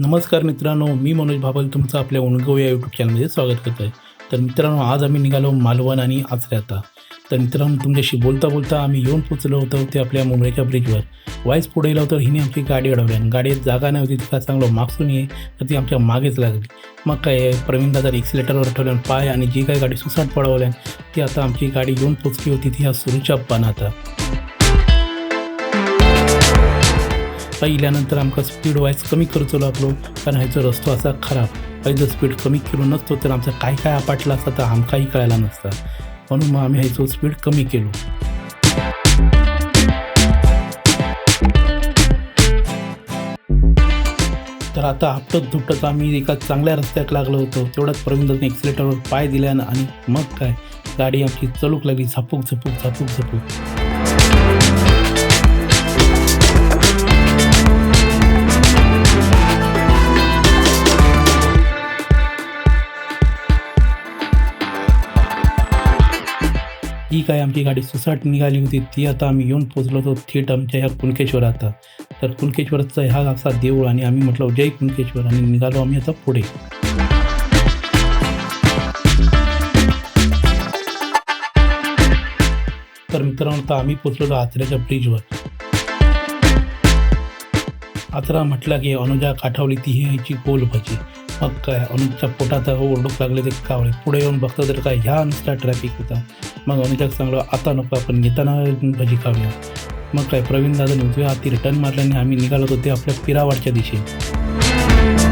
नमस्कार मित्रांनो मी मनोज भाबल तुमचं आपल्या उणगव या यूट्यूब चॅनलमध्ये स्वागत करतो आहे. तर मित्रांनो आज आम्ही निघालो मालवण आणि आचऱ्याता आता तर मित्रांनो तुमच्याशी बोलता बोलता आम्ही येऊन पोचलो होतो ते आपल्या मुंबईच्या ब्रिजवर वाईस पुढे गेला तर हिने आमची गाडी अडवली आणि गाडीत जागा नाही होती तिला चांगलं मागसून ये तर ती आमच्या मागेच लागली. मग काय प्रवीण दादा एक्सिलेटरवर ठेवल्यान पाय आणि जी काही गाडी सुसाट पडवल्यान ती आता आमची गाडी येऊन पोचली होती ती ह्या सुरूच्या पान आता पहिल्यानंतर आमकां स्पीड वायज कमी करचो लागलो कारण ह्याचो रस्तो असा खराब. काही स्पीड कमी केलो नसतो तर आमचा काय काय आपाटला असता तर आमकांही कळायला नसता. म्हणून मग आम्ही ह्याचो स्पीड कमी केलो. तर आता आपटत धुपटत आम्ही एका चांगल्या रस्त्यात लागलो होतो. तेवढ्याच प्रवीणदाने एक्सिलेटरवर पाय दिल्यानं आणि मग काय? गाडी आमची चलूक लागली झपूक झपूक झपूक झपूक. जी काय आमची गाडी सुसाट निघाली होती ती आता आम्ही येऊन पोचलो होतो थेट आमच्या ह्या कुणकेश्वर आता तर कुणकेश्वरचा हा असा देऊळ आणि आम्ही म्हटलं जय कुणकेश्वर आणि निघालो आम्ही आता पुढे. तर मित्रांनो तर आम्ही पोचलो आचऱ्याच्या ब्रिजवर. आचरा म्हटला की अनुजा काठावली ती ह्याची गोल भजी मग काय अनुजच्या पोटात ओरडूक लागले ते कावळे. पुढे येऊन बघता तर काय ह्या नुसता ट्रॅफिक होता. मग अनुजाक चांगलं आता नको आपण येताना भजी खाऊया. मग काय प्रवीण दादा उजव्या हाती रिटर्न मारल्याने आम्ही निघालो होते ते आपल्या पिरावाडच्या दिशेने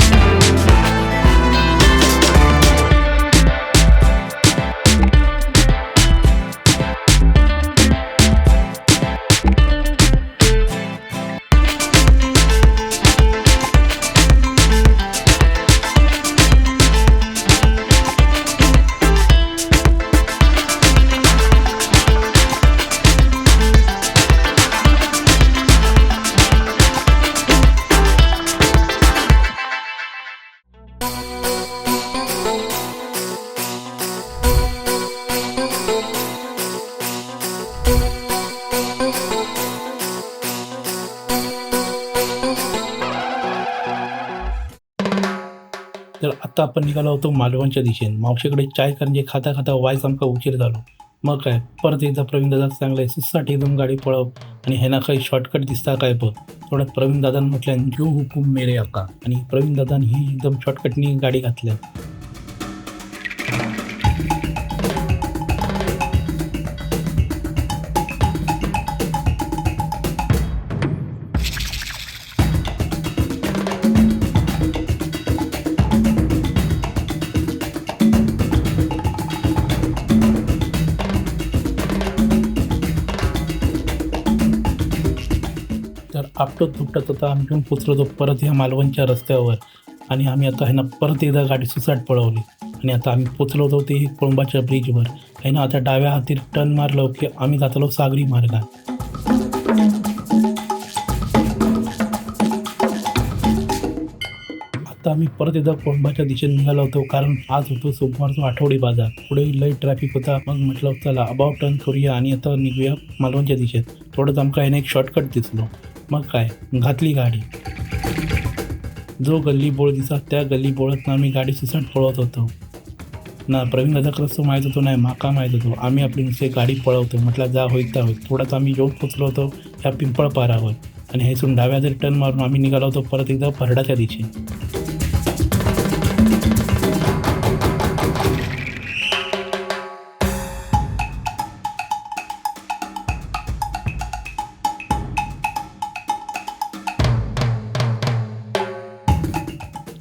तर आता आपण निघालो होतो मालवणच्या दिशेने. मावशीकडे चाय करंजे खाता खाता वायस आमका उशीर झालो. मग काय? परत एकदा प्रवीण दादा चांगलं आहे सुसाट एकदम गाडी पळव. आणि ह्यांना काही शॉर्टकट दिसता काय बघ? थोड्यात प्रवीण दादानं म्हटल्या जो हुकूम मेरे आका. आणि प्रवीण दादान ही एकदम शॉर्टकटनी गाडी घातल्या. तर आपटत दुपटत आता आम्ही घेऊन पोचलो होतो परत ह्या मालवणच्या रस्त्यावर. आणि आम्ही आता ह्यांना परत एकदा गाडी सुसाट पळवली. आणि आता आम्ही पोचलो होतो ते कोळंबाच्या ब्रिजवर. ह्यानं आता डाव्या हाती टर्न मारलो की आम्ही जातलो सागरी मार्गात. आता आम्ही परत एकदा कोळंबाच्या दिशेने निघालो होतो कारण आज होतो सोमवारचा आठवडी बाजार. पुढे लई ट्रॅफिक होता. मग म्हटलं चला अबाउट टर्न करूया आणि आता निघूया मालवणच्या दिशेत. थोडंच आमका एक शॉर्टकट दिसलो. मग काय घातली गाडी जो गल्ली बोळ दिसा त्या गल्ली बोळात आम्ही गाडी सुसाट पळवत होतो ना प्रवीण दादा कसं माहीत होतो नाही माका माहीत होतो आम्ही आपली नुसते गाडी पळवतो म्हटलं जा होईत त्या होईत थोडाच आम्ही येऊन पोचलो होतो ह्या पिंपळ पारावर आणि हेसून डाव्या जर टर्न मारून आम्ही निघालो होतो परत एकदा परडाच्या दिशेने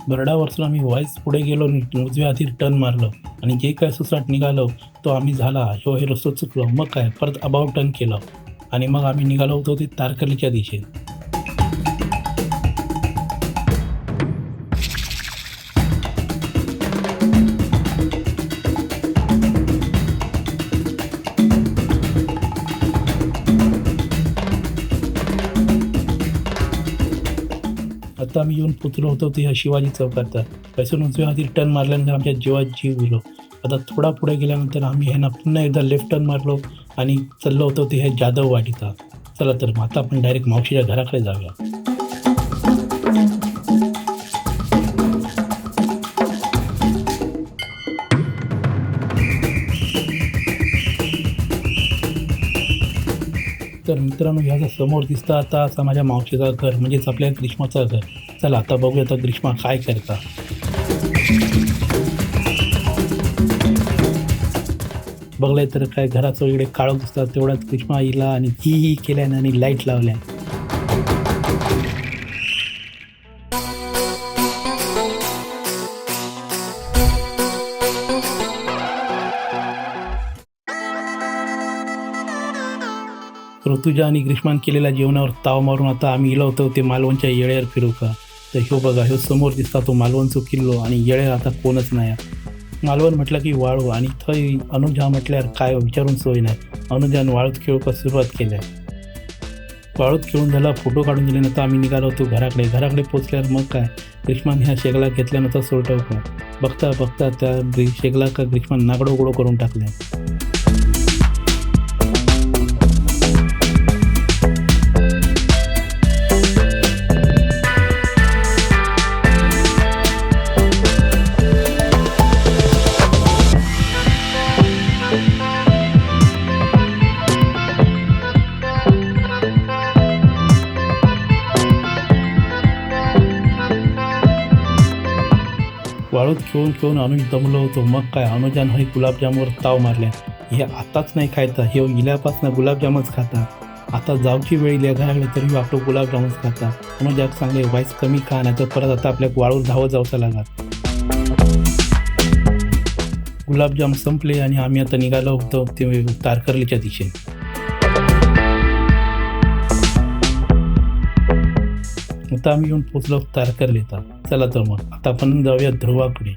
बरडावरसून आम्ही वाईस पुढे गेलो आणि उजव्या हाती टर्न मारलं. आणि जे काय सुसाट निघालो तो आम्ही झाला. ह्यो हे रस्तो चुकलो. मग काय? परत अबाव टर्न केलं. आणि मग आम्ही निघालो होतो ते तारकलीच्या दिशेने आता आम्ही येऊन पोचलो होतो ते शिवाजी चौकात पैसून उजव्या हाती टर्न मारल्यानंतर आमच्या जीवात जीव गेलो. आता थोडा पुढे गेल्यानंतर आम्ही ह्यांना पुन्हा एकदा लेफ्ट टर्न मारलो आणि चाललो होतो ते हे जाधव वाटीचा चला तर मग आता आपण डायरेक्ट मावशीच्या घराकडे जाऊया. मित्रांनो ह्याचा समोर दिसतं आता असा माझ्या मावशीचा घर म्हणजेच आपल्या ग्रीष्माचा घर. चला आता बघूया आता ग्रीष्मा काय करता. बघलंय तर काय घराचं इकडे काळं दिसतात तेवढ्यात ग्रीष्मा आईला आणि ही ही केल्याने आणि लाइट लावल्या. ऋतुजा आणि ग्रीष्मान केलेल्या जेवणावर ताव मारून आता आम्ही गेलो होतो ते मालवणच्या येळ्यावर फिरू का? तर ह्यो बघा ह्यो समोर दिसता तो मालवणचो किल्लो आणि येळ्यावर आता कोणच नाही मालवण म्हटलं की वाळू आणि थंय अनुजा म्हटल्यावर काय विचारून सोय नाही. अनुजान वाळूत खेळूक सुरुवात केल्या. वाळूत खेळून झाला फोटो काढून दिल्यानंतर आम्ही निघालो होतो घराकडे. घराकडे पोचल्यावर मग काय? ग्रीष्मान ह्या शेगला घेतल्यानंतर सोडतो का बघता बघता त्या शेगला का ग्रीष्मान नागडो गोडो करून टाकल्या. वाळूत खेळून खेळून अनुज दमलो होतो. मग काय? अनुजान हे गुलाबजामवर ताव मारल्या हे आताच नाही खायचं. हे इल्यापासून गुलाबजामच खाता आता जाऊची वेळ इल्या घराकडे तरी आपलं गुलाबजामच खाता अनुजाक चांगले वाईस कमी खा नाही तर परत आता आपल्या वाळूत धावत जावचा लागत गुलाबजाम संपले आणि आम्ही आता निघालो होतो ते तारकर्लीच्या दिशेने. आता आम्ही येऊन पोचलो तारकर्लीचा चला तर मग. आता आपण जाऊया ध्रुवाकडे.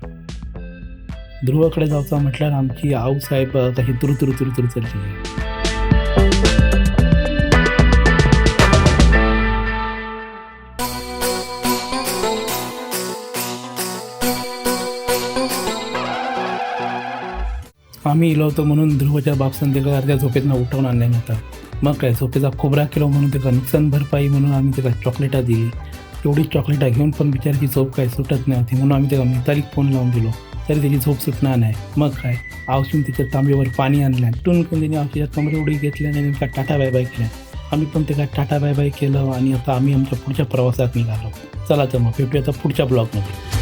ध्रुवाकडे जाऊचा म्हटल्यावर आमची आऊ साहेब काही तुरु तुरु तुरु तुरु चालली आम्ही इलो होतो म्हणून ध्रुवच्या बापसन त्याला अर्ध्या झोपेतनं उठवून नाही होता मग काय झोपेचा खोबरा किलो म्हणून त्याला नुकसान भरपाई म्हणून आम्ही त्याला चॉकलेटा दिली. एवढी चॉकलेट आहे. घेऊन पण बिचाराची झोप काय सुटत नाही होती म्हणून आम्ही त्याला मिताली फोन लावून दिलो. तरी त्याची झोप सुटणार नाही. मग काय? आवशीन तिच्या तांब्यावर पाणी आणलं. टुनकून त्यांनी आवशीच्या कमरे उडी घेतल्या आणि नेमका टाटा बाय बाय केल्या आम्ही पण त्याला टाटा बाय बाय केलं आणि आता आम्ही आमच्या पुढच्या प्रवासात निघालो. चला तर मग भेटूया आता पुढच्या ब्लॉगमध्ये